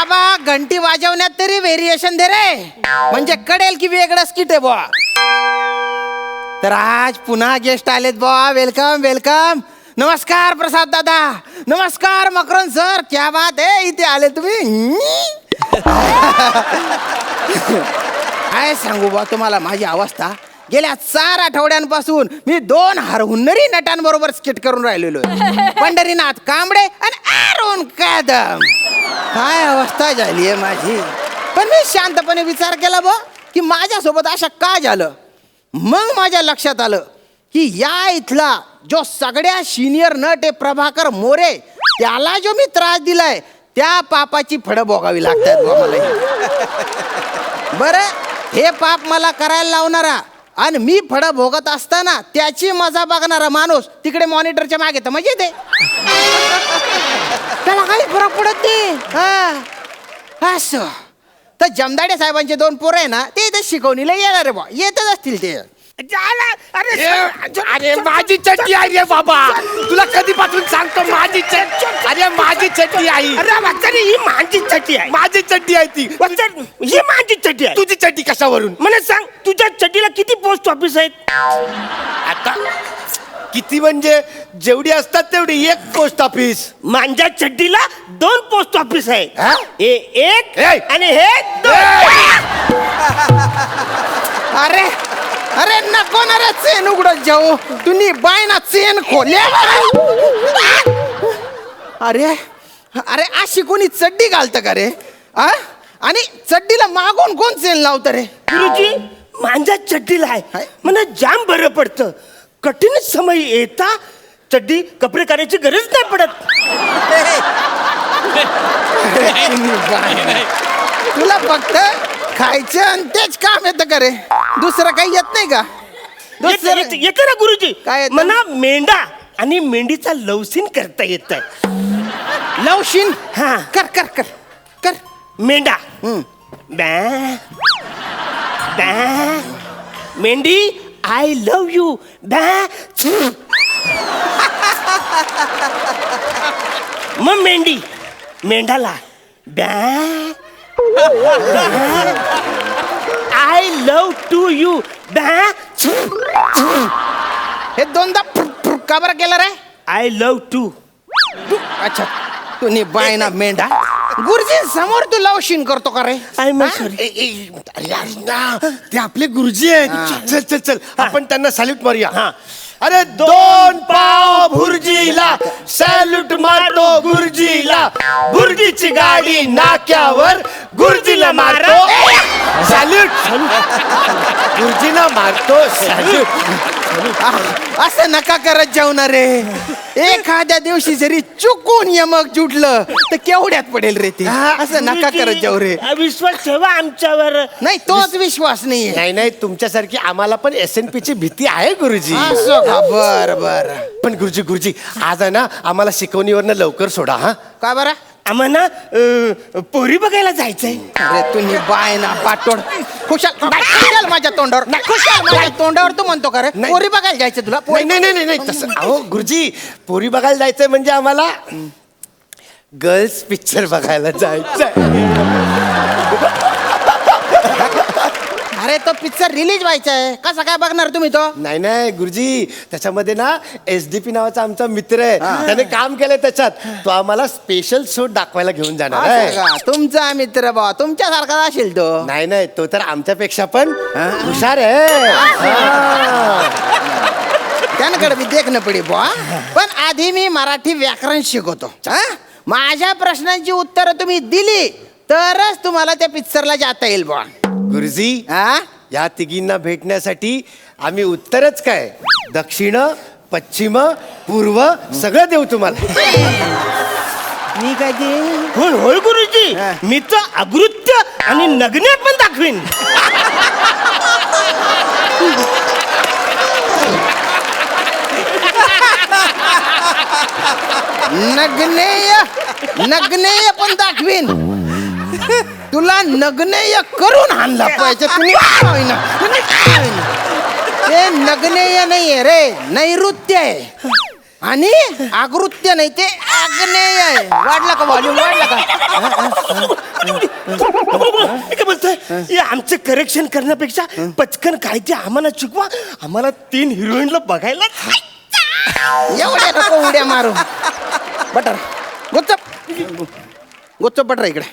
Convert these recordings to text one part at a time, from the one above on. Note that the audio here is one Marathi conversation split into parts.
बाबा घंटी वाजवण्यात तरी व्हेरिएशन दे रे. म्हणजे कळेल की वेगळं स्किट आहे बुवा. तर आज पुन्हा गेस्ट आलेत बुवा. वेलकम वेलकम नमस्कार प्रसाद दादा. नमस्कार मकरन सर क्या बात आहे इथे आले तुम्ही. काय सांगू बा तुम्हाला माझी अवस्था. गेल्या चार आठवड्यांपासून मी दोन हरहुन्नरी नटांबरोबर स्किट करून राहिलेलो आहे. पंढरीनाथ कांबळे आणि आरोन कदम काय अवस्था झाली आहे माझी पण मी शांतपणे विचार केला बा की माझ्यासोबत अशा का झालं मग माझ्या लक्षात आलं की या इथला जो सगळ्या सिनियर नट आहे प्रभाकर मोरे त्याला जो मी त्रास दिलाय त्या पापाची फळं भोगावी लागतात बुवा मला. बरं हे पाप मला करायला लावणारा आणि मी फळं भोगत असताना त्याची मजा बघणारा माणूस तिकडे मॉनिटरच्या मागे तर म्हणजे ते. त्याला काही फरक पडत नाही. हा. असं. तर जमदाडे साहेबांचे दोन पोरं आहे ना ते इथे शिकवणीला येणार आहे बा येतच असतील ते. अरे अरे माझी चड्डी आहे रे बाबा. तुला कधीपासून सांगतो माझी अरे माझी चड्डी आई. अरे वाचारी ही माझी चटी आहे माझी चड्डी आहे ती. वाचार ही माझी चटी आहे तुझी चड्डी कशावरून? मला सांग तुझ्या चटीला किती पोस्ट ऑफिस आहेत? आता किती म्हणजे जेवढी असतात तेवढी एक पोस्ट ऑफिस माझ्या चड्डीला दोन पोस्ट ऑफिस हा? आहे हे एक ए! आणि हे दोन. अरे अरे नको ना रे चेन उघडत जाऊ. तुम्ही बाय ना चेन खोल्या. अरे अरे अशी कोणी चड्डी घालतं का रे? आ? आणि चड्डीला मागून कोण चेन लावतं रे? गुरुजी माझ्या चड्डीला आहे. मला जाम बरं पडतं. कठीण समय येता चड्डी कपडे करायची गरज नाही पडत. तुला फक्त खायचं आणि तेच काम येतं का रे? दुसरं काही येत नाही का? येत- दुसरं येत- येतं ना गुरुजी. काय येतं? मला मेंढा आणि मेंढीचा लवसीन करता येत. लवशीन? हा. कर कर कर कर. मेंढा. हम्म. बॅ बॅ. मेंढी आय लव यू बॅ मग मेंढी. मेंढाला बॅ आय लव टू यू हे दोनदा का बरं केलं रे? आय लव टू अच्छा तुम्ही बाय ना मेंढा. गुरुजी समोर तू लवशीन करतो का रे? आय हा? सॉरी ते आपले गुरुजी आहेत. चल चल चल. आपण त्यांना सॅल्यूट मारूया. हा. अरे दोन पाव भुर्जीला सॅल्यूट मारतो गुरुजीला. भुर्जीची गाडी नाक्यावर गुरुजीला मारतो. सॅल्यूट गुरुजीला मारतो. सॅल्यूट असं नका करत जाऊ ना रे. एखाद्या दिवशी जरी चुकून यमक जुटलं तर केवढ्यात पडेल रे ते? असं नका करत जाऊ रे. विश्वास ठेवा आमच्यावर. नाही तोच विश्वास नाहीये. नाही नाही तुमच्यासारखी आम्हाला पण एस एन पी ची भीती आहे गुरुजी. असं का? बर बर. पण गुरुजी गुरुजी आज आहे ना आम्हाला शिकवणीवरनं लवकर सोडा हा. का बरं? आम्हाला अं, पोरी बघायला जायचंय. अरे तुम्ही बाय ना पाटोड. खुशाल खुशाल माझ्या तोंडावर. खुशाल माझ्या तोंडावर तू म्हणतो का रे? नाही. पोरी बघायला जायचं तुला? नाही नाही नाही नाही, नाही. तसं अहो गुरुजी पोरी बघायला जायचंय म्हणजे आम्हाला गर्ल्स पिक्चर बघायला जायचंय. अरे तो पिक्चर रिलीज व्हायचा आहे. कसा काय बघणार तुम्ही तो? नाही नाही गुरुजी त्याच्यामध्ये ना एस डी पी नावाचा आमचा मित्र आहे. त्याने काम केलंय त्याच्यात. तो आम्हाला स्पेशल शूट दाखवायला घेऊन जाणार असं आहे का? तुमचा मित्र बा तुमच्यासारखा असेल तो. नाही नाही तो तर आमच्यापेक्षा पण हुशार आहे. त्यानकडे मी देखणं पडे बुवा. पण आधी मी मराठी व्याकरण शिकवतो. हा? माझ्या प्रश्नांची उत्तरं तुम्ही दिली तरच तुम्हाला त्या पिक्चरला जाता येईल बुवा. गुरुजी हा या तिघींना भेटण्यासाठी आम्ही उत्तरच काय? दक्षिण पश्चिम पूर्व सगळं देऊ तुम्हाला. मी काय ते? होय होय गुरुजी. हा. मी तर अगृत्य आणि नग्न पण दाखवीन. नग्नेय नग्नेय पण दाखवीन. तुला नग्नेय करून आणला पाहिजे. तुम्ही काय होईना, तुम्ही काय होईना. ते नग्नेय नाहीये रे नैऋत्य आहे. आणि आकृत्य नाही ते आग्नेय आहे. वाढला का व्हॉल्यूम वाढला का? हे काय बोलतोय हे आमचं करेक्शन करण्यापेक्षा पचकन काय ते आम्हाला शिकवा. आम्हाला तीन हिरोईनला बघायला एवढ्या नको उड्या मारू. बटर. गुच्चप गुच्चप बटर इकडे.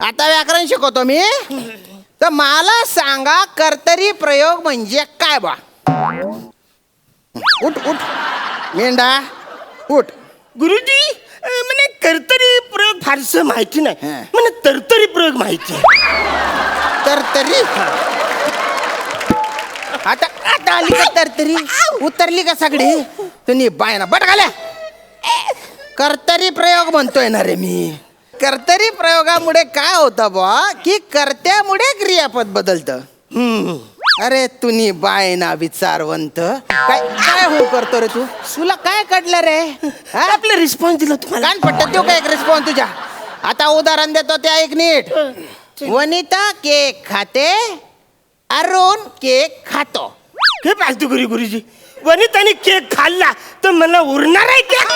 आता व्याकरण शिकवतो मी. तर मला सांगा कर्तरी प्रयोग म्हणजे काय बा? उठ उठ. मेंढा उठ. गुरुजी अं, म्हणे करतरी प्रयोग फारसं माहिती नाही. हा. म्हणे तरतरी प्रयोग माहिती आहे. तरतरी? आता आता आली का तरतरी? उतरली का सगळी? तुम्ही बायना बट घाल्या कर्तरी प्रयोग म्हणतोय ना रे मी. कर्तरी प्रयोगामुळे काय होतं बा की कर्त्यामुळे क्रियापद बदलतं. हम्म. अरे तुम्ही बाय ना विचारवंत. काय काय हो करतो रे तू? तुला काय कळलं रे? हा? आपला रिस्पॉन्स दिला तुम्हाला. कान पट्ट देऊ का एक रिस्पॉन्स तुझ्या? आता उदाहरण देतो ते ऐक नीट. वनिता केक खाते अरुण केक खातो. हे पालतू गुरु गुरुजी. वनिताने केक खाल्ला तर मला उरणार आहे केक?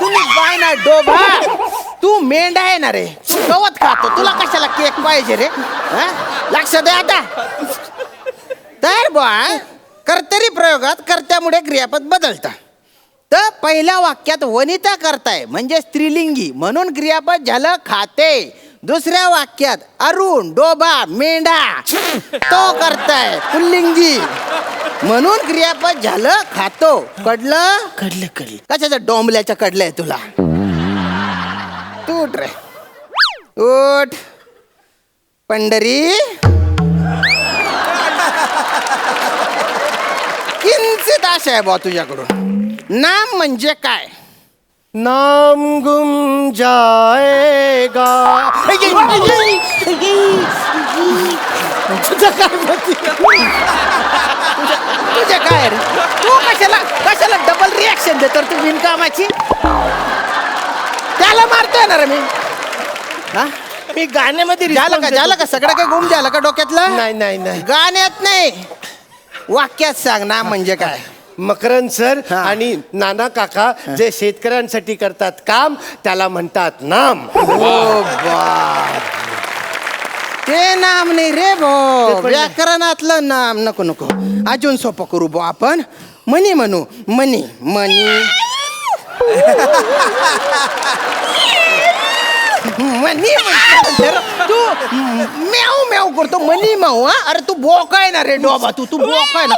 तुम्ही बाय ना डोबा. तू मेंढा आहे ना रे. गवत खातो. तुला कशाला केक पाहिजे रे? हा? लक्ष दे आता. तर बा कर्तरी प्रयोगात कर्त्यामुळे क्रियापद बदलतात तर पहिल्या वाक्यात वनिता करताय म्हणजे स्त्रीलिंगी. म्हणून क्रियापद झालं खाते. दुसऱ्या वाक्यात अरुण डोबा मेंढा तो करताय पुल्लिंगी. म्हणून क्रियापद झालं खातो. कडलं? कडलं कडलं. कशाच्या डोंबल्याच्या कडलं आहे तुला? तू उठ रे. उठ पंढरी. किंचित आशा आहे बा तुझ्याकडून. नाम म्हणजे काय? नाम गुम जाएगा। तुझं काय म्हणते? तुझे काय रे? तू कशाला कशाला डबल रिॲक्शन देतो रे तू बिनकामाची त्याला मारतोय ना रे मी. हा? मी गाण्यामध्ये झालं response का देतो. झालं का? सगळं काही गुम झालं का डोक्यातलं? नाही नाही नाही. गाण्यात नाही. वाक्यात सांग ना म्हणजे काय? मकरंद सर. आणि नाना काका जे शेतकऱ्यांसाठी करतात काम त्याला म्हणतात नाम. ते नाम नाही रे भो. व्याकरणातलं नाम नको नको. अजून सोपं करू बो आपण. मनी म्हणू. मनी मनी. मनी म्हणतो. तू म्याव म्याव करतो. मनी माऊ हा? अरे तू बोकाय ना रे डोबा तू. तू बोकाय ना?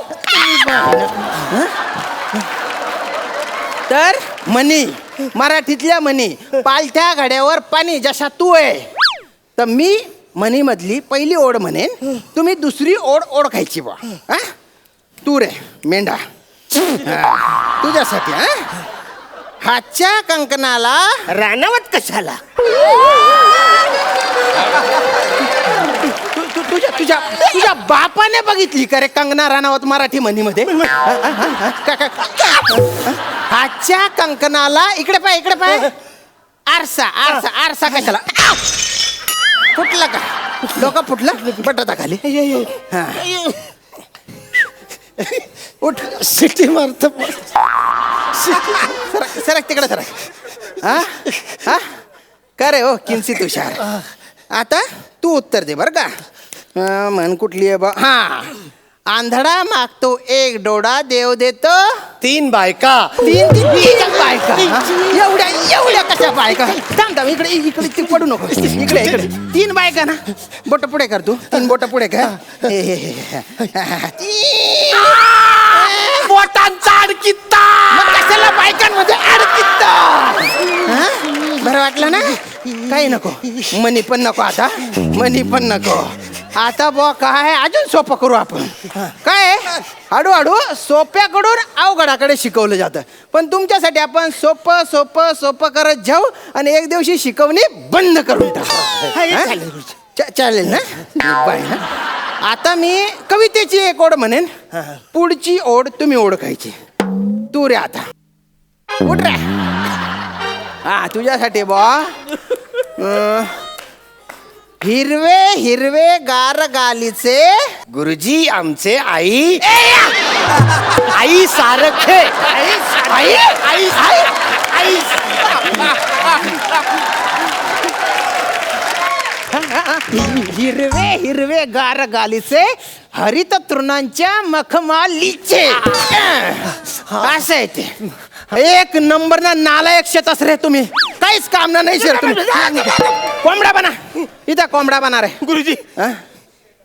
तर मनी मराठीतल्या मनी पालथ्या घड्यावर पाणी जशा तू आहे. तर मी मनी मधली पहिली ओढ म्हणेन तुम्ही दुसरी ओढ ओळखायची बा हा? तू रे मेंढा. हा, तुझ्यासाठी हा? हातच्या कंकणाला रानावत कशाला? तुझ्या तुझ्या तुझ्या बापाने बघितली का रे कंगना राणावत मराठी म्हणीमध्ये? हातच्या कंकणाला इकडे पाय इकडे पाय. आरसा आरसा आरसा कशाला! फुटलं का? डोकं फुटलं? बटाटा खाली? हा. उठ. सिटी मारत सरक सरक तिकडे सरक. हा? हा? का रे हो किंचित हुशार. आता तू उत्तर दे बर का. म्हण कुठली आहे बा? हा. आंधळा मागतो एक डोळा देव देतो. तीन बायका. तीन तीन तीन बायका. हा? एवढ्या एवढ्या कशा बायका? थांब थांब इकडे इकडे ती पडू नको. इकडे इकडे. तीन बायका ना? बोट पुढे कर तू. तीन बोट पुढे कर. हे, हे, हे, हे. तीन. बोटांचा अडकित्ता मग कशाला बायकांमध्ये अडकित? बरं वाटलं ना? काही नको. मनी पण नको आता. मनी पण नको. आता बुवा काय अजून सोपं करू आपण. काय हळूहळू सोप्याकडून अवघडाकडे शिकवलं जातं. पण तुमच्यासाठी आपण सोपं सोपं सोपं करत जाऊ आणि एक दिवशी शिकवणी बंद करून टाकू? चालेल, रुची. चा- चालेल ना? बाय हा. आता मी कवितेची एक ओढ म्हणेन. पुढची ओढ तुम्ही ओळखायची. तू रे आता. उठ रे. हा तुझ्यासाठी बा हिरवे हिरवे गार गालीचे गुरुजी आमचे आई. आई सारखे. आई आई आई आई हिरवे हिरवे गार गालीचे हरित तृणांच्या मखमालीचे असं आहे ते. एक नंबर ना नालायक शेतस रे तुम्ही. काहीच काम ना नाही शेर तुम्ही. कोंबडा बना. इथं कोंबडा बना रे. गुरुजी हा?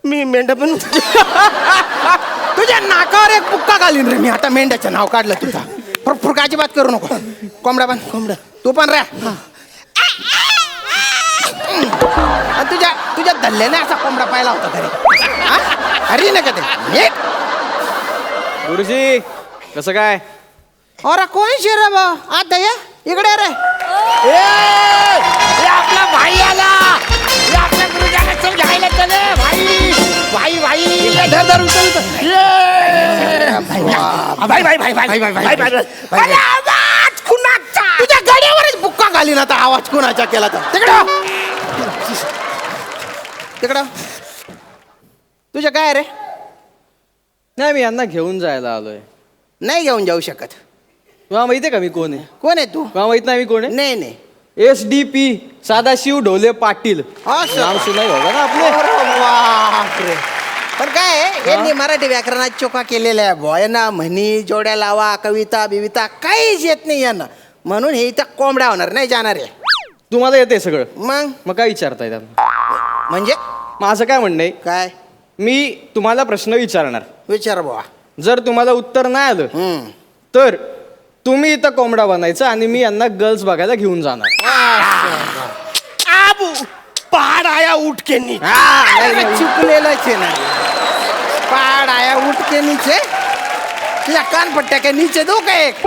मी मेंढा पण तुझ्या नाकावर एक पुक्का घालीन रे मी. आता मेंढ्याचं नाव काढलं तुझा. फुरफुरका अजिबात करू नको. कोंबडा बन. कोंबडा. तू पण रे. आणि तुझ्या तुझ्या धल्ल्याने असा कोंबडा पाहिला होता घरी. हा? हरी नका ते? एक गुरुजी कसं काय? अरे कोण शिर बा आता ये इकडे रे ए, ए, आपला भाई आला ए, आपल्या गुरुजाला चल घ्यायला चले भाई भाई भाई ए, धर धर उचल उचल. ए. भाई भाई भाई भाई भाई भाई भाई अरे आवाज कुणाचा तुझ्या गाड्यावरच बुक्का घालीन आता आवाज कुणाचा केला तर तिकडं तिकडं तुझ्या काय रे नाही मी यांना घेऊन जायला आलोय नाही घेऊन जाऊ शकत तुम्हाला माहितीये का मी कोण आहे? कोण आहे तू? तुम्हाला माहीत नाही मी कोण आहे? नाही नाही. S D P Sadashiv Dhole Patil. असं. नाम सुनाई होगा ना आपले. अरे बापरे. पण काय आहे, यांनी मराठी व्याकरणात चोका केलेल्या आहे बुवा. यांना म्हणी जोड्या लावा कविता बिविता काहीच येत नाही यांना. म्हणून हे इथं कोंबड्या होणार नाही जाणार आहे तुम्हाला येते सगळं. मग? मग काय विचारताय त्यांना म्हणजे? माझं काय म्हणणं आहे? काय? मी तुम्हाला प्रश्न विचारणार. विचार बुवा. जर तुम्हाला उत्तर नाही आलं हम्म. तर तुम्ही इथं कोंबडा बनायचं आणि मी यांना गर्ल्स बघायला घेऊन जाणार. आबू पहाड आया उठ के नीचे हा, नाही, चुकलेलंच आहे ना पाड आया उठ के नीचे तुझ्या कानपट्ट्या काय नीचे दो का एक.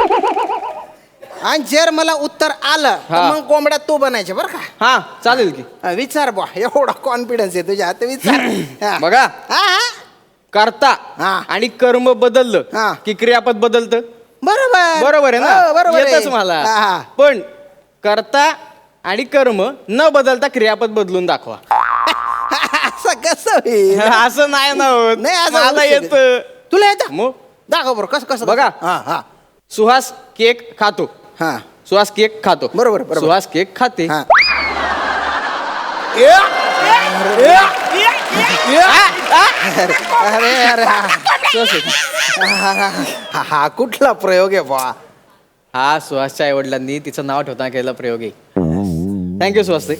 आणि जर मला उत्तर आलं तर हा. मग कोंबड्या तू बनायचे बरं का? हा चालेल की. हा, विचार बुवा एवढा कॉन्फिडन्स आहे तुझ्या हात विचार. हा. बघा. हा, हा. करता हा. आणि कर्म बदललं हा. की क्रियापद बदलतं? बरोबर. बरोबर आहे हो, ना बरोबर आहे. येतच मला. हा, हा. पण करता आणि कर्म न बदलता क्रियापद बदलून दाखवा. असं कसं होईल? असं नाही ना होत. नाही असं मला होऊ येत. तुला येतं? मग? दाखव बरं कसं कसं बघा. हा हा. सुहास केक खातो. हा. सुहास केक खातो. बरोबर, बरोबर. सुहास केक खाते. हा. ए, ए, ए, अरे अरे हा. सुहास- हा हा कुठला प्रयोग आहे बा हा सुहासच्या आई वडिलांनी तिचं नाव ठेवताना केलेला प्रयोग आहे थँक्यू सुहास ताई.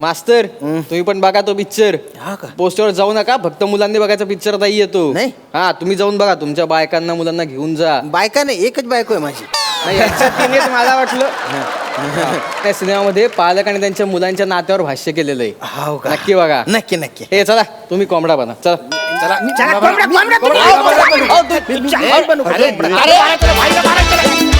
मास्तर तुम्ही पण बघा तो पिक्चर हा का? पोस्टरवर जाऊ नका फक्त मुलांनी बघायचा पिक्चर नाही येतो नाही? हा तुम्ही जाऊन बघा तुमच्या बायकांना मुलांना घेऊन जा बायका नाही एकच बायको आहे माझी नाही तिनेच मला वाटलं त्या सिनेमामध्ये पालक आणि त्यांच्या मुलांच्या नात्यावर भाष्य केलेलं आहे हो का? नक्की बघा नक्की नक्की हे चला तुम्ही कोंबडा बना चला चला. कोंबडा बनू. अरे, अरे, भाईला मारा, चला.